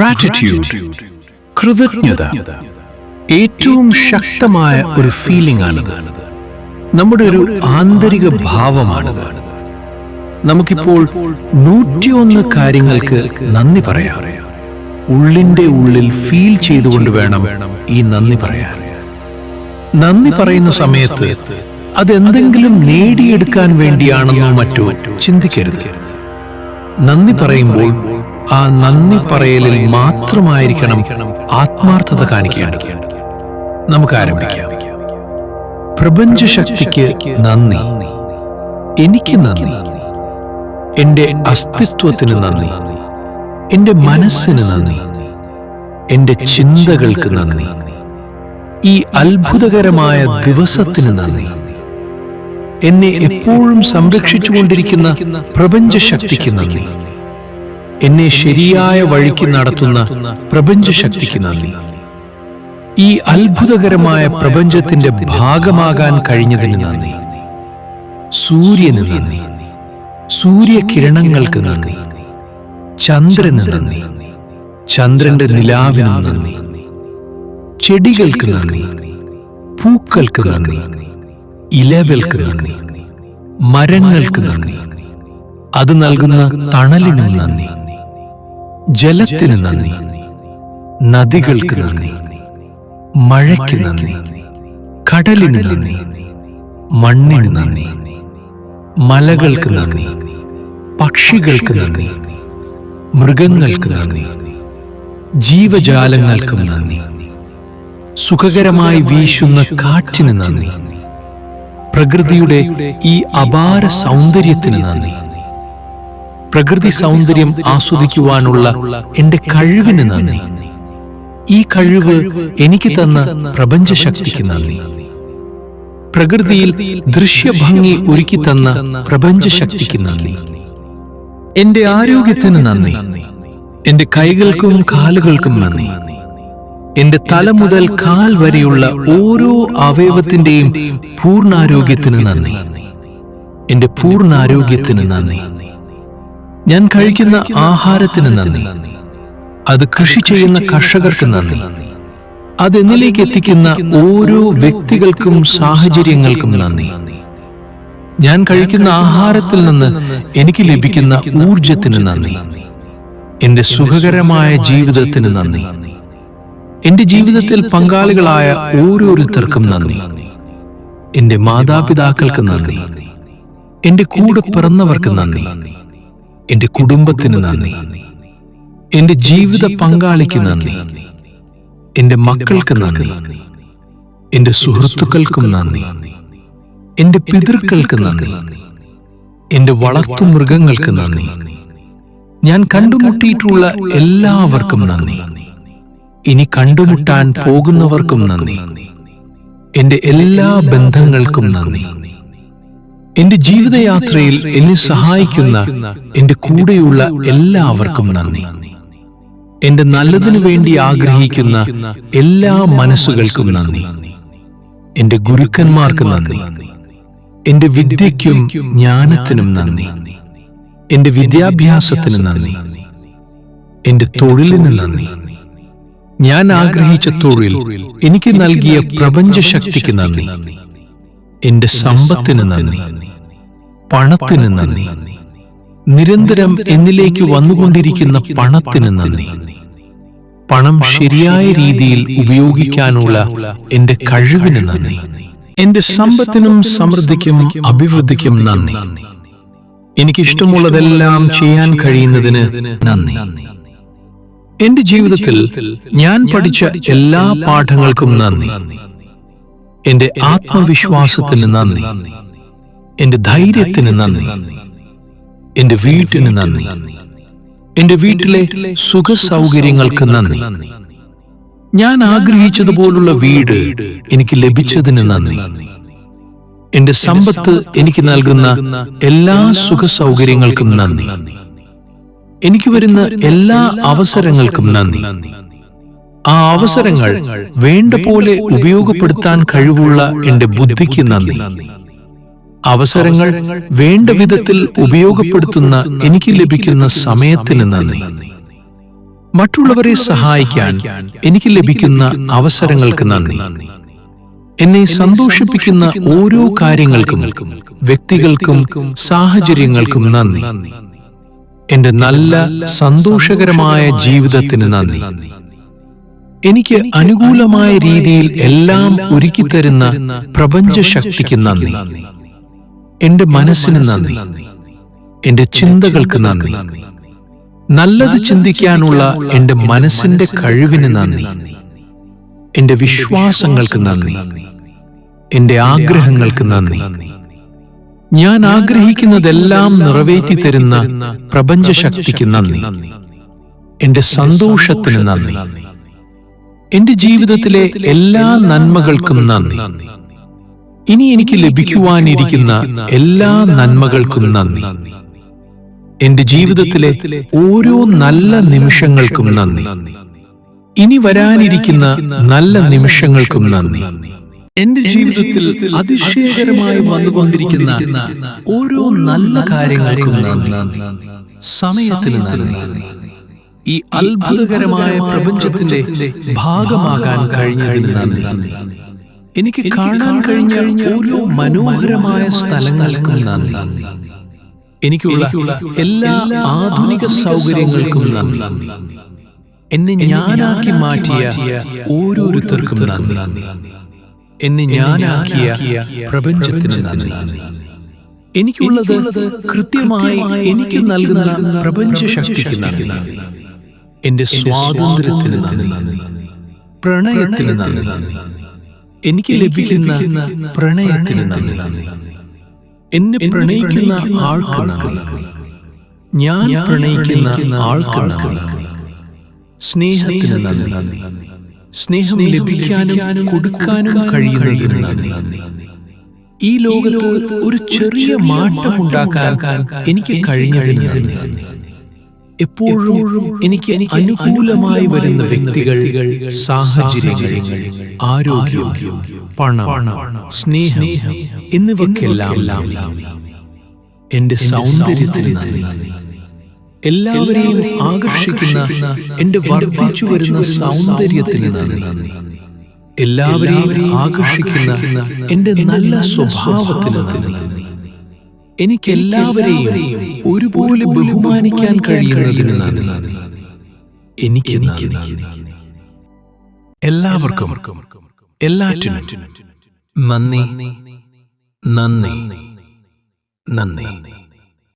Gratitude കൃതജ്ഞത. ഏറ്റവും ശക്തമായ ഒരു ഫീലിംഗ് ആണിത്. നമ്മുടെ ഒരു ആന്തരിക ഭാവമാണിത്. നമുക്കിപ്പോൾ നൂറ്റിയൊന്ന് കാര്യങ്ങൾക്ക് നന്ദി പറയാം. ഉള്ളിന്റെ ഉള്ളിൽ ഫീൽ ചെയ്തുകൊണ്ട് വേണം ഈ നന്ദി പറയാൻ. നന്ദി പറയുന്ന സമയത്ത് അതെന്തെങ്കിലും നേടിയെടുക്കാൻ വേണ്ടിയാണെന്നോ മറ്റോ ചിന്തിക്കരുത്. നന്ദി പറയുമ്പോൾ ആ നന്ദി പറയലിൽ മാത്രമായിരിക്കണം ആത്മാർത്ഥത കാണിക്കേണ്ടത്. നമുക്ക് ആരംഭിക്കാം. പ്രപഞ്ച ശക്തിക്ക് നന്ദി. എനിക്ക് നന്ദി. എന്റെ അസ്തിത്വത്തിന് നന്ദി. എന്റെ മനസ്സിന് നന്ദി. എന്റെ ചിന്തകൾക്ക് നന്ദി. ഈ അത്ഭുതകരമായ ദിവസത്തിന് നന്ദി. എന്നെ എപ്പോഴും സംരക്ഷിച്ചുകൊണ്ടിരിക്കുന്ന പ്രപഞ്ചശക്തിക്ക് നന്ദി. എന്നെ ശരിയായ വഴിക്ക് നടത്തുന്ന പ്രപഞ്ചശക്തിക്ക് നന്ദി. ഈ അത്ഭുതകരമായ പ്രപഞ്ചത്തിന്റെ ഭാഗമാകാൻ കഴിഞ്ഞതിന് നന്ദി. സൂര്യന് നന്ദി. സൂര്യകിരണങ്ങൾക്ക് നന്ദി. ചന്ദ്രന് നന്ദി. ചന്ദ്രന്റെ നിലാവിനും നന്ദി. ചെടികൾക്ക് നന്ദി. പൂക്കൾക്ക് നന്ദി. ഇലകൾക്ക് നന്ദി. മരങ്ങൾക്ക് നന്ദി. അത് നൽകുന്ന തണലിനും നന്ദി. ജലത്തിന് നന്ദി. നദികൾക്ക് നന്ദി. മഴയ്ക്ക് നന്ദി. കടലിന് നന്ദി. മണ്ണിന് നന്ദി. മലകൾക്ക് നന്ദി. പക്ഷികൾക്ക് നന്ദി. മൃഗങ്ങൾക്ക് നന്ദി. ജീവജാലങ്ങൾക്കും നന്ദി. സുഖകരമായി വീശുന്ന കാറ്റിന് നന്ദി. പ്രകൃതിയുടെ ഈ അപാര സൗന്ദര്യത്തിന് നന്ദി. പ്രകൃതി സൗന്ദര്യം ആസ്വദിക്കുവാനുള്ള എന്റെ കഴിവിന് നന്ദി. ഈ കഴിവ് എനിക്ക് തന്ന പ്രപഞ്ചശക്തിക്ക് നന്ദി. പ്രകൃതിയിൽ ദൃശ്യഭംഗി ഒരുക്കി തന്ന പ്രപഞ്ചശക്തിക്ക് നന്ദി. എന്റെ ആരോഗ്യത്തിന് നന്ദി. എന്റെ കൈകൾക്കും കാലുകൾക്കും നന്ദി. എന്റെ തല മുതൽ കാൽ വരെയുള്ള ഓരോ അവയവത്തിന്റെയും പൂർണാരോഗ്യത്തിന് നന്ദി. എന്റെ പൂർണാരോഗ്യത്തിന് നന്ദി. ഞാൻ കഴിക്കുന്ന ആഹാരത്തിന് നന്ദി. അത് കൃഷി ചെയ്യുന്ന കർഷകർക്ക് നന്ദി. അത് എന്നിലേക്ക് എത്തിക്കുന്ന ഓരോ വ്യക്തികൾക്കും സാഹചര്യങ്ങൾക്കും നന്ദി. ഞാൻ കഴിക്കുന്ന ആഹാരത്തിൽ നിന്ന് എനിക്ക് ലഭിക്കുന്ന ഊർജത്തിന് നന്ദി. എന്റെ സുഖകരമായ ജീവിതത്തിന് നന്ദി. എന്റെ ജീവിതത്തിൽ പങ്കാളികളായ ഓരോരുത്തർക്കും നന്ദി. എന്റെ മാതാപിതാക്കൾക്ക് നന്ദി. എന്റെ കൂടെ പിറന്നവർക്ക് നന്ദി. എന്റെ കുടുംബത്തിന് നന്ദി. എന്റെ ജീവിത പങ്കാളിക്ക് നന്ദി. എന്റെ മക്കൾക്ക് നന്ദി. എന്റെ സുഹൃത്തുക്കൾക്കും നന്ദി. എന്റെ പിതൃക്കൾക്ക് നന്ദി. എന്റെ വളർത്തു മൃഗങ്ങൾക്ക് നന്ദി. ഞാൻ കണ്ടുമുട്ടിയിട്ടുള്ള എല്ലാവർക്കും നന്ദി. ഇനി കണ്ടുമുട്ടാൻ പോകുന്നവർക്കും നന്ദി. എന്റെ എല്ലാ ബന്ധങ്ങൾക്കും നന്ദി. എന്റെ ജീവിതയാത്രയിൽ എന്നെ സഹായിക്കുന്ന എന്റെ കൂടെയുള്ള എല്ലാവർക്കും നന്ദി. എന്റെ നല്ലതിനു വേണ്ടി ആഗ്രഹിക്കുന്ന എല്ലാ മനസ്സുകൾക്കും നന്ദി. എന്റെ ഗുരുക്കന്മാർക്ക് നന്ദി. എന്റെ വിദ്യയ്ക്കും ജ്ഞാനത്തിനും നന്ദി. എന്റെ വിദ്യാഭ്യാസത്തിന് നന്ദി. എന്റെ തൊഴിലിന് നന്ദി. ഞാൻ ആഗ്രഹിച്ച തൊഴിൽ എനിക്ക് നൽകിയ പ്രപഞ്ചശക്തിക്ക് നന്ദി. എന്റെ സമ്പത്തിന് നന്ദി. പണത്തിന് നന്ദി. നിരന്തരം എന്നിലേക്ക് വന്നുകൊണ്ടിരിക്കുന്ന പണത്തിന് നന്ദി. പണം ശരിയായ രീതിയിൽ ഉപയോഗിക്കാനുള്ള എന്റെ കഴിവിന് നന്ദി. എന്റെ സമ്പത്തിനും സമൃദ്ധിക്കും അഭിവൃദ്ധിക്കും നന്ദി. എനിക്കിഷ്ടമുള്ളതെല്ലാം ചെയ്യാൻ കഴിയുന്നതിന് നന്ദി. എന്റെ ജീവിതത്തിൽ ഞാൻ പഠിച്ച എല്ലാ പാഠങ്ങൾക്കും നന്ദി. എന്റെ ആത്മവിശ്വാസത്തിന് നന്ദി. എന്റെ ധൈര്യത്തിന് നന്ദി. എന്റെ വീട്ടിന് നന്ദി. എന്റെ വീട്ടിലെ സുഖ സൗകര്യങ്ങൾക്ക് നന്ദി. ഞാൻ ആഗ്രഹിച്ചതുപോലുള്ള വീട് എനിക്ക് ലഭിച്ചതിന് നന്ദി. എന്റെ സമ്പത്ത് എനിക്ക് നൽകുന്ന എല്ലാ സുഖ സൗകര്യങ്ങൾക്കും നന്ദി. എനിക്ക് വരുന്ന എല്ലാ അവസരങ്ങൾക്കും നന്ദി. ആ അവസരങ്ങൾ വേണ്ട പോലെ ഉപയോഗപ്പെടുത്താൻ കഴിവുള്ള എന്റെ ബുദ്ധിക്ക് നന്ദി. അവസരങ്ങൾ വേണ്ട വിധത്തിൽ ഉപയോഗപ്പെടുത്തുന്ന എനിക്ക് ലഭിക്കുന്ന സമയത്തിന് നന്ദി. മറ്റുള്ളവരെ സഹായിക്കാൻ എനിക്ക് ലഭിക്കുന്ന അവസരങ്ങൾക്ക് നന്ദി. എന്നെ സന്തോഷിപ്പിക്കുന്ന ഓരോ കാര്യങ്ങൾക്കും വ്യക്തികൾക്കും സാഹചര്യങ്ങൾക്കും നന്ദി. എന്റെ നല്ല സന്തോഷകരമായ ജീവിതത്തിന് നന്ദി. എനിക്ക് അനുകൂലമായ രീതിയിൽ എല്ലാം ഒരുക്കിത്തരുന്ന പ്രപഞ്ചശക്തിക്ക് നന്ദി. എന്റെ മനസ്സിന് നന്ദി. എന്റെ ചിന്തകൾക്ക് നന്ദി. നല്ലത് ചിന്തിക്കാനുള്ള എന്റെ മനസ്സിന്റെ കഴിവിന് നന്ദി. എന്റെ വിശ്വാസങ്ങൾക്ക് നന്ദി. എന്റെ ആഗ്രഹങ്ങൾക്ക് നന്ദി. ഞാൻ ആഗ്രഹിക്കുന്നതെല്ലാം നിറവേറ്റി തരുന്ന പ്രപഞ്ചശക്തിക്ക് നന്ദി. എന്റെ സന്തോഷത്തിന് നന്ദി. എന്റെ ജീവിതത്തിലെ എല്ലാ നന്മകൾക്കും നന്ദി. ഇനി എനിക്ക് ലഭിക്കുവാനിരിക്കുന്ന എല്ലാ നന്മകൾക്കും നന്ദി. എന്റെ ജീവിതത്തിലെ ഓരോ നല്ല നിമിഷങ്ങൾക്കും നന്ദി. ഇനി വരാനിരിക്കുന്ന നല്ല നിമിഷങ്ങൾക്കും നന്ദി. എന്റെ ജീവിതത്തിൽ അതിശയകരമായി വന്നുകൊണ്ടിരിക്കുന്ന ഓരോ നല്ല കാര്യങ്ങൾക്കും നന്ദി. സമയത്തിന് നന്ദി. ഈ അത്ഭുതകരമായ പ്രപഞ്ചത്തിന്റെ ഭാഗമാകാൻ കഴിഞ്ഞതിന് നന്ദി. എനിക്ക് കാണാൻ കഴിഞ്ഞ ഓരോ മനോഹരമായ സ്ഥലങ്ങൾക്കും നന്ദി. എനിക്കുള്ള എല്ലാ ആധുനിക സൗകര്യങ്ങൾക്കും നന്ദി. എന്നെ ഞാനാക്കി മാറ്റിയ ഓരോരുത്തർക്കും നന്ദി. എന്നെ ഞാനാക്കിയ പ്രപഞ്ചത്തിന് നന്ദി. എനിക്കുള്ളത് കൃത്യമായി എനിക്ക് നൽകുന്ന പ്രപഞ്ച ശക്തിക്ക് നന്ദി. എന്റെ സ്വാതന്ത്ര്യത്തിന് നന്ദി. പ്രണയത്തിന് നന്ദി. എനിക്ക് ലഭിക്കുന്ന പ്രണയത്തിന് നന്ദി. എന്നെ പ്രണയിക്കുന്ന ആൾക്ക് നന്ദി. ഞാൻ പ്രണയിക്കുന്ന ആൾക്ക് നന്ദി. സ്നേഹത്തിന് നന്ദി. സ്നേഹം ലഭിക്കാനും കൊടുക്കാനും കഴിയുന്നതിന് നന്ദി. ഈ ലോകത്ത് ഒരു ചെറിയ മാറ്റം ഉണ്ടാക്കാൻ എനിക്ക് കഴിഞ്ഞതിന് നന്ദി. എപ്പോഴും എനിക്ക് അനുകൂലമായി വരുന്ന വ്യക്തികൾ സാഹചര്യങ്ങൾ ആരോഗ്യം പണം സ്നേഹം എന്നിവയ്ക്കെല്ലാം എന്റെ സൗന്ദര്യത്തിന് എല്ലാവരെയും ആകർഷിക്കുന്ന എന്റെ വർദ്ധിച്ചു വരുന്ന സൗന്ദര്യത്തിന് നന്ദി. എല്ലാവരെയും ആകർഷിക്കുന്ന എന്റെ നല്ല സ്വഭാവത്തിന് നന്ദി. എനിക്ക് എല്ലാവരെയും ഒരുപോലെ ബഹുമാനിക്കാൻ കഴിയുന്നതിന് നന്ദി. എനിക്ക് എല്ലാവർക്കും എല്ലാറ്റിനും നന്ദി നന്ദി നന്ദി.